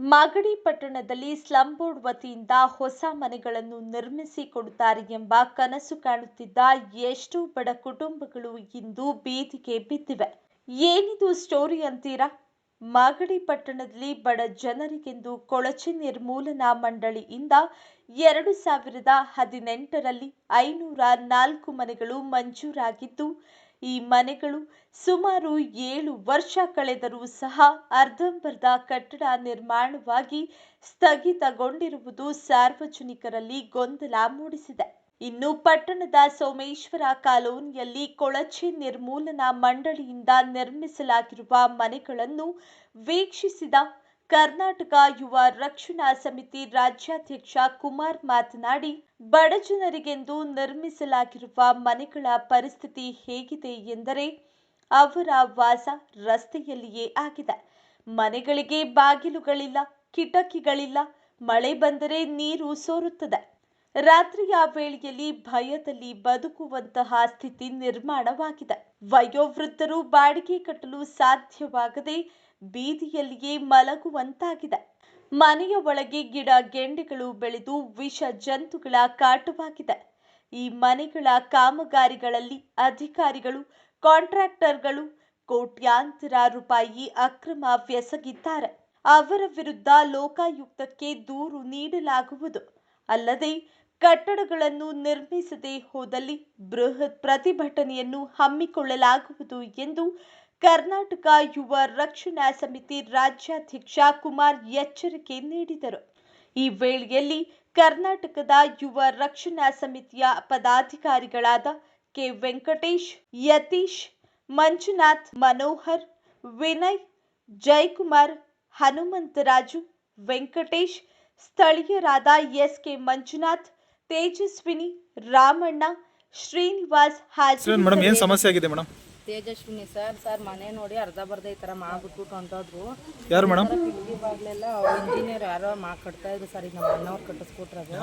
ಮಾಗಡಿ ಪಟ್ಟಣದಲ್ಲಿ slum board ವತಿಯಿಂದ ಹೊಸ ಮನೆಗಳನ್ನು ನಿರ್ಮಿಸಿ ಕೊಡುತ್ತಾರೆ ಎಂಬ ಕನಸು ಕಾಣುತ್ತಿದ್ದ ಎಷ್ಟೋ ಬಡ ಕುಟುಂಬಗಳು ಇಂದು ಬೀದಿಗೆ ಬಿದ್ದಿವೆ. ಏನಿದು ಸ್ಟೋರಿ ಅಂತೀರಾ? ಮಾಗಡಿ ಪಟ್ಟಣದಲ್ಲಿ ಬಡ ಜನರಿಗೆಂದು ಕೊಳಚೆ ನಿರ್ಮೂಲನಾ ಮಂಡಳಿಯಿಂದ ಎರಡು ಸಾವಿರದ ಹದಿನೆಂಟರಲ್ಲಿ ಐನೂರ ನಾಲ್ಕು ಮನೆಗಳು ಮಂಜೂರಾಗಿದ್ದು ಈ ಮನೆಗಳು ಸುಮಾರು ಏಳು ವರ್ಷ ಕಳೆದರೂ ಸಹ ಅರ್ಧಂಬರ್ಧ ಕಟ್ಟಡ ನಿರ್ಮಾಣವಾಗಿ ಸ್ಥಗಿತಗೊಂಡಿರುವುದು ಸಾರ್ವಜನಿಕರಲ್ಲಿ ಗೊಂದಲ ಮೂಡಿಸಿದೆ. ಇನ್ನು ಪಟ್ಟಣದ ಸೋಮೇಶ್ವರ ಕಾಲೋನಿಯಲ್ಲಿ ಕೊಳಚೆ ನಿರ್ಮೂಲನಾ ಮಂಡಳಿಯಿಂದ ನಿರ್ಮಿಸಲಾಗಿರುವ ಮನೆಗಳನ್ನು ವೀಕ್ಷಿಸಿದ ಕರ್ನಾಟಕ ಯುವ ರಕ್ಷಣಾ ಸಮಿತಿ ರಾಜ್ಯಾಧ್ಯಕ್ಷ ಕುಮಾರ್ ಮಾತನಾಡಿ, ಬಡ ಜನರಿಗೆಂದು ನಿರ್ಮಿಸಲಾಗಿರುವ ಮನೆಗಳ ಪರಿಸ್ಥಿತಿ ಹೇಗಿದೆ ಎಂದರೆ, ಅವರ ವಾಸ ರಸ್ತೆಯಲ್ಲಿಯೇ ಆಗಿದೆ. ಮನೆಗಳಿಗೆ ಬಾಗಿಲುಗಳಿಲ್ಲ, ಕಿಟಕಿಗಳಿಲ್ಲ, ಮಳೆ ಬಂದರೆ ನೀರು ಸೋರುತ್ತದೆ. ರಾತ್ರಿಯ ವೇಳೆಯಲ್ಲಿ ಭಯದಲ್ಲಿ ಬದುಕುವಂತಹ ಸ್ಥಿತಿ ನಿರ್ಮಾಣವಾಗಿದೆ. ವಯೋವೃದ್ಧರು ಬಾಡಿಗೆ ಕಟ್ಟಲು ಸಾಧ್ಯವಾಗದೆ ಬೀದಿಯಲ್ಲಿಯೇ ಮಲಗುವಂತಾಗಿದೆ. ಮನೆಯ ಒಳಗೆ ಗಿಡ ಗೆಂಡೆಗಳು ಬೆಳೆದು ವಿಷ ಜಂತುಗಳ ಕಾಟವಾಗಿದೆ. ಈ ಮನೆಗಳ ಕಾಮಗಾರಿಗಳಲ್ಲಿ ಅಧಿಕಾರಿಗಳು, ಕಾಂಟ್ರಾಕ್ಟರ್ಗಳು ಕೋಟ್ಯಾಂತರ ರೂಪಾಯಿ ಅಕ್ರಮ ವ್ಯಸಗಿದ್ದಾರೆ. ಅವರ ವಿರುದ್ಧ ಲೋಕಾಯುಕ್ತಕ್ಕೆ ದೂರು ನೀಡಲಾಗುವುದು. ಅಲ್ಲದೆ ಕಟ್ಟಡಗಳನ್ನು ನಿರ್ಮಿಸದೆ ಹೋದಲ್ಲಿ ಬೃಹತ್ ಪ್ರತಿಭಟನೆಯನ್ನು ಹಮ್ಮಿಕೊಳ್ಳಲಾಗುವುದು ಎಂದು ಕರ್ನಾಟಕ ಯುವ ರಕ್ಷಣಾ ಸಮಿತಿ ರಾಜ್ಯಾಧ್ಯಕ್ಷ ಕುಮಾರ್ ಎಚ್ಚರಿಕೆ ನೀಡಿದರು. ಈ ವೇಳೆಯಲ್ಲಿ ಕರ್ನಾಟಕದ ಯುವ ರಕ್ಷಣಾ ಸಮಿತಿಯ ಪದಾಧಿಕಾರಿಗಳಾದ K Venkatesh, Yatish, Manjunath, Manohar, Vinay, Jayakumar, Hanumantharaju, Venkatesh, ಸ್ಥಳೀಯರಾದ S K Manjunath, Tejaswini, Ramanna, Srinivas madam ಏನು ಸಮಸ್ಯೆ ಆಗಿದೆ ಮೇಡಮ್ ತೇಜಸ್ವಿನಿ ಸರ್ ಸರ್ ಮನೆ ನೋಡಿ ಅರ್ಧ ಬರ್ಧ ಈ ಥರ ಮಾಡ್ಬಿಟ್ಬಿಟ್ಟು ಅಂತಂದ್ರು ಯಾರು ಮೇಡಮ್? ಕಿಟಕಿ ಬಾಗ್ಲೆಲ್ಲ ಇಂಜಿನಿಯರ್ ಯಾರೋ ಮಾ ಕಟ್ತಾ ಇದ್ರು ಸರ್ ಈಗ ನಮ್ಮ ಅಣ್ಣವ್ರು ಕಟ್ಟಿಸ್ಕೊಟ್ರದು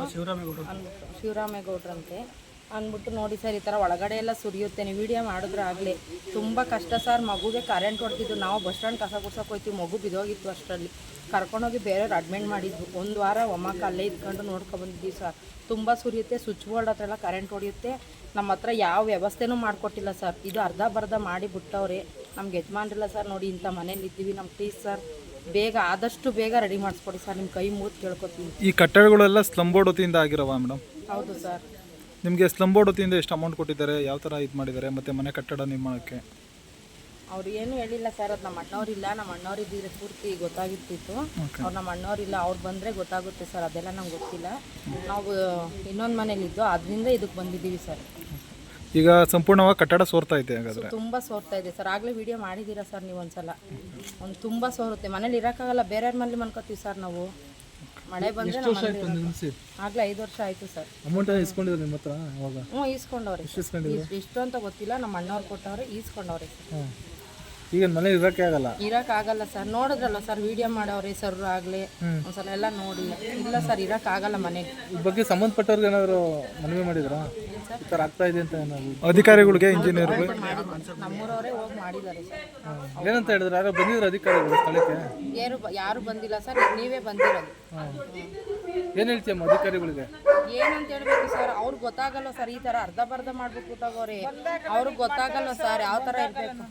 ಶಿವರಾಮೇಗೌಡ್ರಂತೆ. ಅಂದ್ಬಿಟ್ಟು ನೋಡಿ ಸರ್ ಈ ಥರ ಒಳಗಡೆ ಎಲ್ಲ ಸುರಿಯುತ್ತೆ. ನೀವು ವಿಡಿಯೋ ಮಾಡಿದ್ರೆ ಆಗಲಿ. ತುಂಬ ಕಷ್ಟ ಸರ್. ಮಗುಗೆ ಕರೆಂಟ್ ಹೊಡೆದಿದ್ದು ನಾವು ಬಸ್ ಸ್ಟ್ಯಾಂಡ್ ಕಸ ಗುಡ್ಸೋಕೆ ಹೋಯ್ತೀವಿ. ಮಗು ಬಿದ್ದೋಗಿತ್ತು ಅಷ್ಟರಲ್ಲಿ. ಕರ್ಕೊಂಡೋಗಿ ಬೇರೆಯವ್ರು ಅಡ್ಮಿಟ್ ಮಾಡಿದ್ವಿ ಒಂದು ವಾರ ಒಮ್ಮಕ್ಕ ಅಲ್ಲೇ ಇದ್ಕೊಂಡು ನೋಡ್ಕೊಬಂದಿದ್ದೀವಿ ಸರ್. ತುಂಬ ಸುರಿಯುತ್ತೆ. ಸ್ವಿಚ್ ಬೋರ್ಡ್ ಹತ್ರ ಎಲ್ಲ ಕರೆಂಟ್ ಹೊಡೆಯುತ್ತೆ. ನಮ್ಮ ಹತ್ರ ಯಾವ ವ್ಯವಸ್ಥೆನೂ ಮಾಡಿಕೊಟ್ಟಿಲ್ಲ ಸರ್. ಇದು ಅರ್ಧ ಬರ್ಧ ಮಾಡಿ ಬಿಟ್ಟವ್ರೆ. ನಮ್ಗೆ ಯಜಮಾನ್ರಿಲ್ಲ ಸರ್. ನೋಡಿ ಇಂಥ ಮನೇಲಿ ಇದ್ದೀವಿ. ನಮ್ಮ ಪ್ಲೀಸ್ ಸರ್ ಬೇಗ ಆದಷ್ಟು ಬೇಗ ರೆಡಿ ಮಾಡಿಸ್ಕೊಡಿ ಸರ್. ನಿಮ್ಮ ಕೈ ಮೂತ್ ಕೇಳ್ಕೊತೀನಿ. ಈ ಕಟ್ಟಡಗಳೆಲ್ಲ ಆಗಿರವ ಮೇಡಮ್ ಹೌದು ಸರ್. ನಿಮಗೆ ಸ್ಲಮ್ ಬೋರ್ಡ್ ವತಿಯಿಂದ ಎಷ್ಟು ಅಮೌಂಟ್ ಕೊಟ್ಟಿದ್ದಾರೆ? ಯಾವ ಥರ ಇದು ಮಾಡಿದ್ದಾರೆ? ಮತ್ತು ಮನೆ ಕಟ್ಟಡ ನಿರ್ಮಾಣಕ್ಕೆ? ಅವ್ರು ಏನು ಹೇಳಿಲ್ಲ ಸರ್. ಅದು ನಮ್ಮ ಅಣ್ಣವ್ರಿಲ್ಲ ನಮ್ಮ ಅಣ್ಣವ್ರು ಇದ್ದಿದ್ರೆ ಪೂರ್ತಿ ಗೊತ್ತಾಗಿರ್ತಿತ್ತು. ಅವ್ರು ನಮ್ಮ ಅಣ್ಣವ್ರಿಲ್ಲ ಅವ್ರು ಬಂದರೆ ಗೊತ್ತಾಗುತ್ತೆ ಸರ್. ಅದೆಲ್ಲ ನಮ್ಗೆ ಗೊತ್ತಿಲ್ಲ. ನಾವು ಇನ್ನೊಂದು ಮನೇಲಿದ್ದು ಅದರಿಂದ ಇದಕ್ಕೆ ಬಂದಿದ್ದೀವಿ ಸರ್. ಈಗ ಸಂಪೂರ್ಣವಾಗಿ ಕಟ್ಟಡ ಸೋರ್ತಾ ಇದೆ ಹಾಗಾದರೆ? ತುಂಬ ಸೋರ್ತಾ ಇದೆ ಸರ್. ಆಗಲೇ ವಿಡಿಯೋ ಮಾಡಿದ್ದೀರಾ ಸರ್ ನೀವು ಒಂದ್ಸಲ? ಒಂದು ತುಂಬ ಸೋರುತ್ತೆ. ಮನೇಲಿ ಇರೋಕ್ಕಾಗಲ್ಲ ಬೇರೆಯವ್ರ ಮನೇಲಿ ಮನ್ಕೋತೀವಿ ಸರ್ ನಾವು. ಮಳೆ ಬಂದರೆ ಆಗಲೇ ಐದು ವರ್ಷ ಆಯ್ತು ಸರ್ ಅಮೌಂಟ್ ಇಸ್ಕೊಂಡಿದ್ರು ನಿಮ್ಮ ಹತ್ರ ಅವಾಗ? ಹ್ಞೂ ಈಸ್ಕೊಂಡವ್ರೆ ಅಂತ ಗೊತ್ತಿಲ್ಲ ನಮ್ಮ ಅಣ್ಣವ್ರು ಕೊಟ್ಟವ್ರೆ ಈಸ್ಕೊಂಡವ್ರೆ ಸರ್ ಈಗ ಮನೆ ಇರಕ್ಕೆ ಆಗಲ್ಲ. ಇರೋಕ್ಕಾಗಲ್ಲ ಸರ್ ನೋಡಿದ್ರಲ್ಲ ಸರ್ ವಿಡಿಯೋ ಮಾಡವ್ರೆ ಸರ್ ಆಗ್ಲಿ ಒಂದ್ಸಲ ಎಲ್ಲ ನೋಡಿ. ಇಲ್ಲ ಸರ್ ಇರೋಕ್ಕಾಗಲ್ಲ ಮನೆ ಈ ಬಗ್ಗೆ ಸಂಬಂಧಪಟ್ಟವ್ರಿಗೆ ಏನಾದ್ರು ಮನವಿ ಮಾಡಿದ್ರಾ? ಸರ್ ಥರ ಆಗ್ತಾ ಇದೆ ಅಂತ ಏನಾದ್ರು? ಅಧಿಕಾರಿಗಳಿಗೆ ಇಂಜಿನಿಯರ್ ನಮ್ಮೂರವರೇ ಹೋಗಿ ಮಾಡಿದ್ದಾರೆ ಸರ್ ಏನಂತ ಹೇಳಿದ್ರೆ ಯಾರೋ ಬಂದಿದ್ರು ಅಧಿಕಾರಿಗಳು ಸ್ಥಳಕ್ಕೆ? ಯಾರು ಯಾರು ಬಂದಿಲ್ಲ ಸರ್ ನೀವೇ ಬಂದಿರೋದು. ಏನು ಹೇಳ್ತೀಯಮ್ಮ ಅಧಿಕಾರಿಗಳಿಗೆ? ಏನಂತ ಹೇಳ್ಬೇಕು ಸರ್ ಅವ್ರಿಗೆ ಗೊತ್ತಾಗಲ್ಲ ಸರ್ ಈ ಥರ ಅರ್ಧ ಬರ್ಧ ಮಾಡ್ಬೇಕು ಕೂತಾಗೋರೆ. ಅವ್ರಿಗೆ ಗೊತ್ತಾಗಲ್ಲ ಸರ್ ಯಾವ ಥರ ಇರಬೇಕು.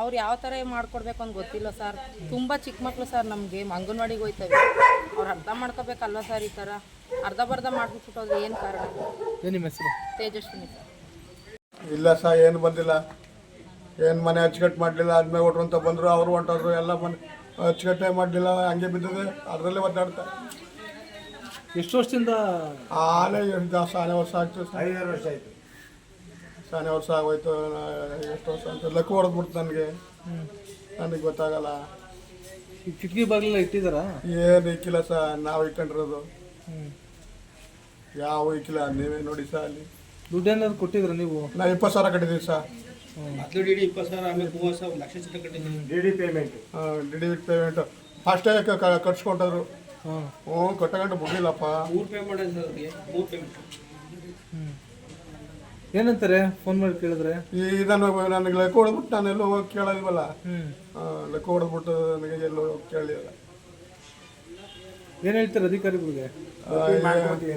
ಅವ್ರು ಯಾವ ಥರ ಮಾಡ್ಕೊಡ್ಬೇಕು ಅಂತ ಗೊತ್ತಿಲ್ಲ ಸರ್. ತುಂಬ ಚಿಕ್ಕ ಮಕ್ಕಳು ಸರ್ ನಮಗೆ ಅಂಗನವಾಡಿಗೆ ಹೋಯ್ತವೆ. ಅವ್ರು ಅರ್ಧ ಮಾಡ್ಕೋಬೇಕಲ್ವ ಸರ್ ಈ ಥರ ಅರ್ಧ ಬರ್ಧ ಮಾಡ್ಬಿಟ್ಬಿಟ್ಟು ಹೋದ್ರೆ ಏನು ಕಾರಣ? ನಿಮ್ಮ ಹೆಸರು? ತೇಜಸ್ವಿನಿ ಸರ್. ಇಲ್ಲ ಸರ್ ಏನು ಬಂದಿಲ್ಲ. ಏನು ಮನೆ ಅಚ್ಚುಕಟ್ಟು ಮಾಡಲಿಲ್ಲ ಆದ್ಮೇಲೆ ಒಟ್ರು ಅಂತ ಬಂದರು ಅವರು ಹೊಂಟೋದ್ರು ಎಲ್ಲ ಮನೆ ಅಚ್ಚುಕಟ್ಟೆ ಮಾಡಲಿಲ್ಲ ಹಂಗೆ ಬಿದ್ದಿದೆ ಅದರಲ್ಲೇ ಒದ್ದಾಡ್ತಾ. ಎಷ್ಟು ವರ್ಷದಿಂದ ಆನೆ ಎಷ್ಟು ಸಾನೆ ವರ್ಷ ಆಗ್ತದೆ ಐದಾರು ವರ್ಷ ಆಯಿತು. ಸಾನೆ ವರ್ಷ ಆಗೋಯ್ತು ಎಷ್ಟು ವರ್ಷ ಅಂತ ಲಕ್ಕು ಹೊಡೆದ್ಬಿಡ್ತು ನನಗೆ. ನನಗೆ ಗೊತ್ತಾಗಲ್ಲ. ಈ ಕಿಟಕಿ ಬಾಗಿಲೆಲ್ಲ ಇಟ್ಟಿದ್ದಾರಾ ಏನು ಇಕ್ಕಿಲ್ಲ ಸರ್ ನಾವು ಇಟ್ಕೊಂಡಿರೋದು. ಯಾವ ಇಕ್ಕಿಲ್ಲ ನೀವೇ ನೋಡಿ ಸರ್ ಅಲ್ಲಿ. ದುಡ್ಡು ಏನಾದ್ರು ಕೊಟ್ಟಿದ್ರ ನೀವು? ನಾವು ಇಪ್ಪತ್ತು ಸಾವಿರ ಕಟ್ಟಿದ್ದೀವಿ ಸಹ ಡಿ ಡಿ ಇಪ್ಪತ್ತು ಸಾವಿರ ಆಮೇಲೆ ಮೂವತ್ತು ಸಾವಿರ ಲಕ್ಷ ಚಿತ್ರ ಕಟ್ಟಿದ್ದೀನಿ D D payment. D D payment. ಫಸ್ಟೇ ಕಟ್ಸ್ಕೊಂಡ್ರು ಹ್ಞೂ ಕಟ್ಟಗಂಟು ಬಿಡ್ಲಿಲ್ಲಪ್ಪ. ಮೂರು ಪೇ ಮಾಡಿದ್ರೆ ಅವ್ರಿಗೆ ಮೂರು ಪೇಮೆಂಟ್. ಏನಂತಾರೆ? ಫೋನ್ ಮಾಡಿ ಕೇಳಿದ್ರೆ? ಈ ಇದನ್ನು ನನಗೆ ಲೆಕ್ಕ ಹೊಡೆದ್ಬಿಟ್ಟು ನಾನು ಎಲ್ಲೋ ಹೋಗಿ ಕೇಳೋದಿವಲ್ಲ ಹ್ಞೂ ಲೆಕ್ಕ ಹೊಡೆದ್ಬಿಟ್ಟು ನನಗೆ ಎಲ್ಲೋ ಹೋಗಿ ಕೇಳಲಿಲ್ಲ. ಏನು ಹೇಳ್ತಾರೆ ಅಧಿಕಾರಿಗಳಿಗೆ?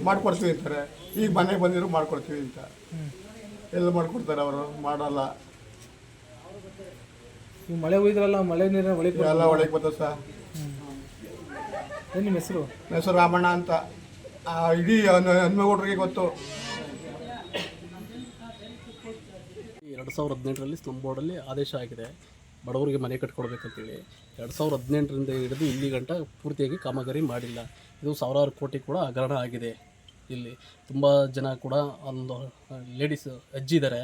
ಮಾಡ್ಕೊಡ್ತೀವಿ ಅಂತಾರೆ. ಈಗ ಮನೆಗೆ ಬಂದಿರೋ ಮಾಡ್ಕೊಡ್ತೀವಿ ಅಂತ. ಎಲ್ಲ ಮಾಡ್ಕೊಡ್ತಾರೆ ಅವರು? ಮಾಡಲ್ಲ. ನೀವು ಮಳೆ ಹೋಗಿದ್ರಲ್ಲ ಮಳೆ ನೀರಿನ ಒಳಗೆ ಎಲ್ಲ ಒಳಗೆ ಬರ್ತದೆ ಸರ್. ಏನು ನಿಮ್ಮ ಹೆಸರು? ನನ್ನ ಹೆಸರು ರಾಮಣ್ಣ ಅಂತ. ಆ, ಇಡೀ ಹನುಮೇಗೌಡರಿಗೆ ಗೊತ್ತು. ಎರಡು ಸಾವಿರ ಹದಿನೆಂಟರಲ್ಲಿ ಸ್ಲಮ್ ಬೋರ್ಡಲ್ಲಿ ಆದೇಶ ಆಗಿದೆ. ಬಡವರಿಗೆ ಮನೆ ಕಟ್ಕೊಡ್ಬೇಕಂತೇಳಿ. ಎರಡು ಸಾವಿರ ಹದಿನೆಂಟರಿಂದ ಹಿಡಿದು ಇಲ್ಲಿ ಗಂಟ ಪೂರ್ತಿಯಾಗಿ ಕಾಮಗಾರಿ ಮಾಡಿಲ್ಲ. ಇದು ಸಾವಿರಾರು ಕೋಟಿ ಕೂಡ ಹಗರಣ ಆಗಿದೆ ಇಲ್ಲಿ. ತುಂಬ ಜನ ಕೂಡ ಒಂದು ಲೇಡೀಸ್ ಅಜ್ಜಿ ಇದ್ದಾರೆ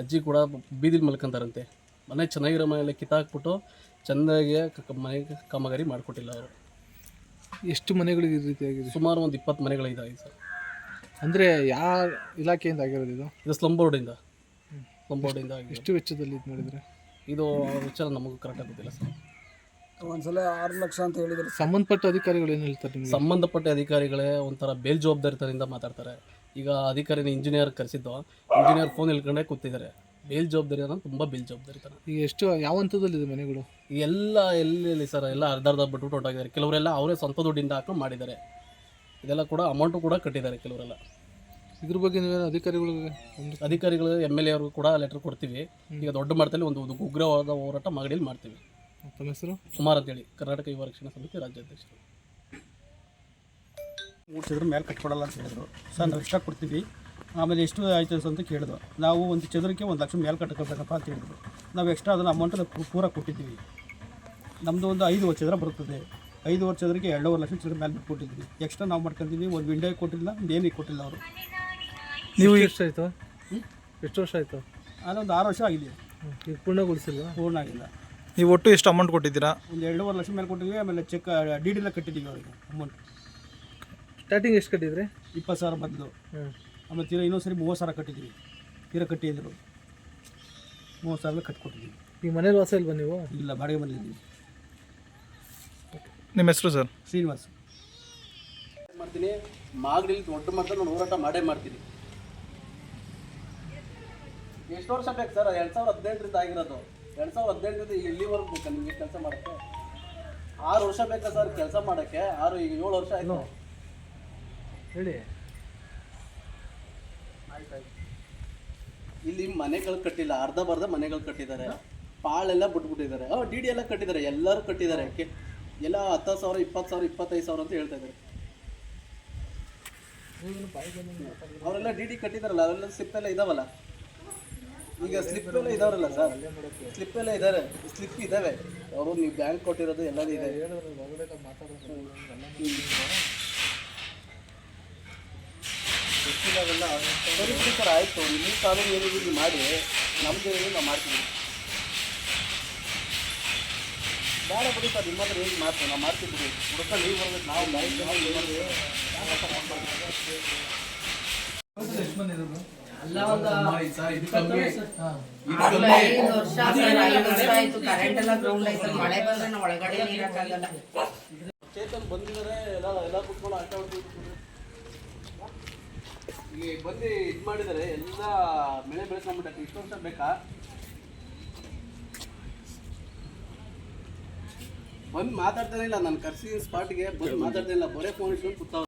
ಅಜ್ಜಿ ಕೂಡ ಬೀದಿಲಿ ಮಲ್ಕೊಂತಾರಂತೆ ಮನೆ ಚೆನ್ನಾಗಿರೋ ಮನೆಯಲ್ಲಿ ಕಿತ್ತಾಕ್ಬಿಟ್ಟು ಚೆನ್ನಾಗಿ ಮನೆ ಕಾಮಗಾರಿ ಮಾಡಿಕೊಟ್ಟಿಲ್ಲ ಅವರು. ಎಷ್ಟು ಮನೆಗಳು ಈ ರೀತಿಯಾಗಿದೆ? ಸುಮಾರು ಒಂದು ಇಪ್ಪತ್ತು ಮನೆಗಳಿದ್ದಾವೆ ಸರ್. ಅಂದರೆ ಯಾವ ಇಲಾಖೆಯಿಂದ ಆಗಿರೋದು ಇದು? ಇದು ಸ್ಲಮ್ ಬೋರ್ಡಿಂದ. ಬೋರ್ಡಿಂದ ಎಷ್ಟು ವೆಚ್ಚದಲ್ಲಿ ಇದು ಮಾಡಿದರೆ ಇದು ವಿಚಾರ ನಮಗೂ ಕರೆಕ್ಟ್ ಆಗುತ್ತಿಲ್ಲ ಸರ್. ಒಂದ್ಸಲ ಆರು ಲಕ್ಷ ಅಂತ ಹೇಳಿದ್ರೆ. ಸಂಬಂಧಪಟ್ಟ ಅಧಿಕಾರಿಗಳು ಏನು ಹೇಳ್ತಾರೆ ನಿಮಗೆ? ಸಂಬಂಧಪಟ್ಟ ಅಧಿಕಾರಿಗಳೇ ಒಂಥರ ಬೇಲ್ಜವಾಬ್ದಾರಿತನದಿಂದ ಮಾತಾಡ್ತಾರೆ. ಈಗ ಅಧಿಕಾರಿನ ಇಂಜಿನಿಯರ್ ಕರೆಸಿದ್ದು ಇಂಜಿನಿಯರ್ ಫೋನ್ ಇಳ್ಕೊಂಡೇ ಕೂತಿದ್ದಾರೆ. ಬೇಲ್ಜವಾಬ್ದಾರಿ ಬೇಲ್ ತುಂಬ ಬೇಲ್ಜವಾಬ್ದಾರಿತನ ಈಗ ಎಷ್ಟು ಯಾವ ಹಂತದಲ್ಲಿದೆ ಮನೆಗಳು? ಈ ಎಲ್ಲ ಎಲ್ಲಿ ಸರ್ ಎಲ್ಲ ಅರ್ಧ ಅರ್ಧ ಬಿಟ್ಬಿಟ್ಟು ಹೊರಟಾಗಿದ್ದಾರೆ. ಕೆಲವರೆಲ್ಲ ಅವರೇ ಸ್ವಂತ ದುಡ್ಡಿಂದ ಹಾಕೊಂಡು ಮಾಡಿದ್ದಾರೆ. ಇದೆಲ್ಲ ಕೂಡ ಅಮೌಂಟು ಕೂಡ ಕಟ್ಟಿದ್ದಾರೆ ಕೆಲವರೆಲ್ಲ. ಇದ್ರ ಬಗ್ಗೆ ನೀವೇನು ಅಧಿಕಾರಿಗಳಿಗೆ ಒಂದು ಅಧಿಕಾರಿಗಳು ಎಂ ಎಲ್ ಎ ಅವ್ರಿಗೂ ಕೂಡ ಲೆಟರ್ ಕೊಡ್ತೀವಿ. ಈಗ ದೊಡ್ಡ ಮಟ್ಟದಲ್ಲಿ ಒಂದು ಒಂದು ಉಗ್ರವಾದ ಹೋರಾಟ ಮಗಡಿಯಲ್ಲಿ ಮಾಡ್ತೀವಿ. ತಮ್ಮ ಹೆಸರು? ಕುಮಾರ್ ಅಂತೇಳಿ ಕರ್ನಾಟಕ ಯುವ ರಕ್ಷಣಾ ಸಮಿತಿ ರಾಜ್ಯಾಧ್ಯಕ್ಷರು. ಮೂರು ಚದುರ ಮೇಲೆ ಕಟ್ಕೊಡಲ್ಲ ಅಂತ ಹೇಳಿದ್ರು. ಸರ್ ನಾವು ಎಕ್ಸ್ಟ್ರಾ ಕೊಡ್ತೀವಿ. ಆಮೇಲೆ ಎಷ್ಟು ಆಯ್ತು ಅಂತ ಕೇಳಿದ್ರು. ನಾವು ಒಂದು ಚದುರಕ್ಕೆ ಒಂದು ಲಕ್ಷ ಮೇಲೆ ಕಟ್ಕೋಬೇಕಪ್ಪ ಅಂತ ಹೇಳಿದ್ರು. ನಾವು ಎಕ್ಸ್ಟ್ರಾ ಅದನ್ನು ಅಮೌಂಟ್ ಪೂರ ಕೊಟ್ಟಿದ್ದೀವಿ. ನಮ್ಮದು ಒಂದು ಐದು ಚದರ ಬರುತ್ತದೆ. ಐದು ಚದರಿಗೆ ಎರಡೂವರೆ ಲಕ್ಷ ಚದರ ಮೇಲೆ ಬಿಟ್ಟು ಕೊಟ್ಟಿದ್ವಿ ಎಕ್ಸ್ಟ್ರಾ ನಾವು ಮಾಡ್ಕೊಂಡಿದ್ದೀವಿ. ಒಂದು ವಿಂಡೋ ಕೊಟ್ಟಿಲ್ಲ ಒಂದು ಏನಿಗೆ ಕೊಟ್ಟಿಲ್ಲ ಅವರು. ನೀವು ಎಷ್ಟು ಆಯಿತು? ಎಷ್ಟು ವರ್ಷ ಆಯಿತು? ಅದೊಂದು ಆರು ವರ್ಷ ಆಗಿದೆ. ಈಗ ಪೂರ್ಣಗೊಳಿಸಿಲ್ವಾ? ಪೂರ್ಣ ಆಗಿಲ್ಲ. ನೀವು ಒಟ್ಟು ಎಷ್ಟು ಅಮೌಂಟ್ ಕೊಟ್ಟಿದ್ದೀರಾ? ಒಂದು ಎರಡೂವರೆ ಲಕ್ಷ ಮೇಲೆ ಕೊಟ್ಟಿದ್ವಿ ಆಮೇಲೆ ಚೆಕ್ ಡಿ ಎಲ್ಲ ಕಟ್ಟಿದ್ದೀವಿ ಅವ್ರಿಗೆ ಅಮೌಂಟ್ ಸ್ಟಾರ್ಟಿಂಗ್ ಎಷ್ಟು ಕಟ್ಟಿದ್ರಿ? ಇಪ್ಪತ್ತು ಸಾವಿರ ಬಂದು ಹ್ಞೂ ಆಮೇಲೆ ತೀರಾ ಇನ್ನೊಂದು ಸರಿ ಮೂವತ್ತು ಸಾವಿರ ಕಟ್ಟಿದ್ದೀವಿ. ತೀರಾ ಕಟ್ಟಿದ್ರು ಮೂವತ್ತು ಸಾವಿರ ಕಟ್ಕೊಟ್ಟಿದ್ದೀವಿ ಈಗ ಮನೇಲಿ ವಾಸ ಇಲ್ವಾ ನೀವು? ಇಲ್ಲ ಬಾಡಿಗೆ ಬಂದಿದ್ದೀವಿ ನಿಮ್ಮ ಹೆಸರು ಸರ್? ಶ್ರೀನಿವಾಸ್. ಮಾಡ್ತೀನಿ. ಮಾಗಡಿಲಿ ದೊಡ್ಡ ಮಾತ್ರ ನಾನು ಹೋರಾಟ ಮಾಡೇ ಮಾಡ್ತೀನಿ. ಎಷ್ಟು ವರ್ಷ ಬೇಕು ಸರ್? ಎರಡು ಸಾವಿರದ ಹದಿನೆಂಟರಿಂದ ಆಗಿರೋದು. ಎರಡು ಸಾವಿರದ ಹದಿನೆಂಟರಿಂದ ಇಲ್ಲಿವರೆಗೂ ಬೇಕಾ ನಿಮಗೆ ಕೆಲಸ ಮಾಡೋಕ್ಕೆ? ಆರು ವರ್ಷ ಬೇಕಾ ಸರ್ ಕೆಲಸ ಮಾಡೋಕ್ಕೆ? ಆರು ಈಗ ಏಳು ವರ್ಷ ಆಯಿತು. ಹೇಳಿ. ಇಲ್ಲಿ ಮನೆಗಳು ಕಟ್ಟಿಲ್ಲ. ಅರ್ಧ ಬರ್ಧ ಮನೆಗಳು ಕಟ್ಟಿದ್ದಾರೆ. ಪಾಳೆಲ್ಲ ಬಿಟ್ಬಿಟ್ಟಿದ್ದಾರೆ. ಅವ್ ಡಿ ಡಿ ಎಲ್ಲ ಕಟ್ಟಿದ್ದಾರೆ. ಎಲ್ಲರೂ ಕಟ್ಟಿದ್ದಾರೆ. ಕೆ- ಎಲ್ಲ ಹತ್ತು ಸಾವಿರ ಇಪ್ಪತ್ತು ಸಾವಿರ ಇಪ್ಪತ್ತೈದು ಸಾವಿರ ಅಂತ ಹೇಳ್ತಾ ಇದ್ದಾರೆ. ಅವರೆಲ್ಲ ಡಿ ಡಿ ಕಟ್ಟಿದಾರಲ್ಲ ಅವರೆಲ್ಲ ಸಿಪ್ಪೆಲ್ಲ ಇದಾವಲ್ಲ? ಈಗ ಸ್ಲಿಪ್ ಎಲ್ಲ ಇದಾವಲ್ಲ ಸರ್ ಸ್ಲಿಪ್ ಎಲ್ಲ ಇದ್ದಾರೆ ಸ್ಲಿಪ್ ಇದಾವೆ. ಅವರು ನೀವು ಬ್ಯಾಂಕ್ ಕೊಟ್ಟಿರೋದು ಎಲ್ಲದೂ ಇದೆ. ಸರಿ ಸರ್ ಆಯಿತು. ನಿಮ್ಮ ಕಾನೂನು ಏನಿದೆ ಮಾಡಿ, ನಮ್ದು ಏನು ನಾವು ಮಾಡ್ತೀವಿ. ಬೇಡ ಬಿಡಿ ಸರ್ ನಿಮ್ಮ ಹತ್ರ ಏನು ಮಾಡ್ತೀವಿ ನಾವು ಮಾಡ್ತೀವಿ ಬಿಡಿ. ಹುಡುಕ ನೀವು ಬರ್ಬೇಕು ನಾವು ಬ್ಯಾಂಕ್ ನಾವು ನೀವು ಬರ್ಬೇಕು. ಐದು ವರ್ಷ ಸರ್, ಐದು ವರ್ಷ ಆಯ್ತು ಕರೆಂಟ್ ಎಲ್ಲ ಗ್ರೌಂಡ್ ಆಯ್ತು. ಮಳೆ ಬಂದ್ರೆ ನಾವು ಒಳಗಡೆ ನೀರಕ್ಕಾಗಲ್ಲ ಚೇತನ್ ಬಂದಿದ್ದಾರೆ ಎಲ್ಲ ಎಲ್ಲ ಕುತ್ಕೊಂಡು ಆಟ ಆಡ್ತಿದ್ರು ಇಲ್ಲಿ ಬಂದು ಇದು ಮಾಡಿದ್ದಾರೆ ಎಲ್ಲ ಬೆಳೆ ಬೆಳೆಸ್ಕೊಂಡ್ಬಿಟ್ಟು ಇಷ್ಟು ವರ್ಷ ಬೇಕಾ? ಬಂದು ಮಾತಾಡ್ತಾನೆ ಇಲ್ಲ ನಾನು ಕರ್ಸಿ ಸ್ಪಾಟ್ಗೆ ಬಂದು ಮಾತಾಡ್ತಾನೆ ಇಲ್ಲ. ಬರೇ ಫೋನ್ ಇಟ್ಕೊಂಡು ಕೂತಾವ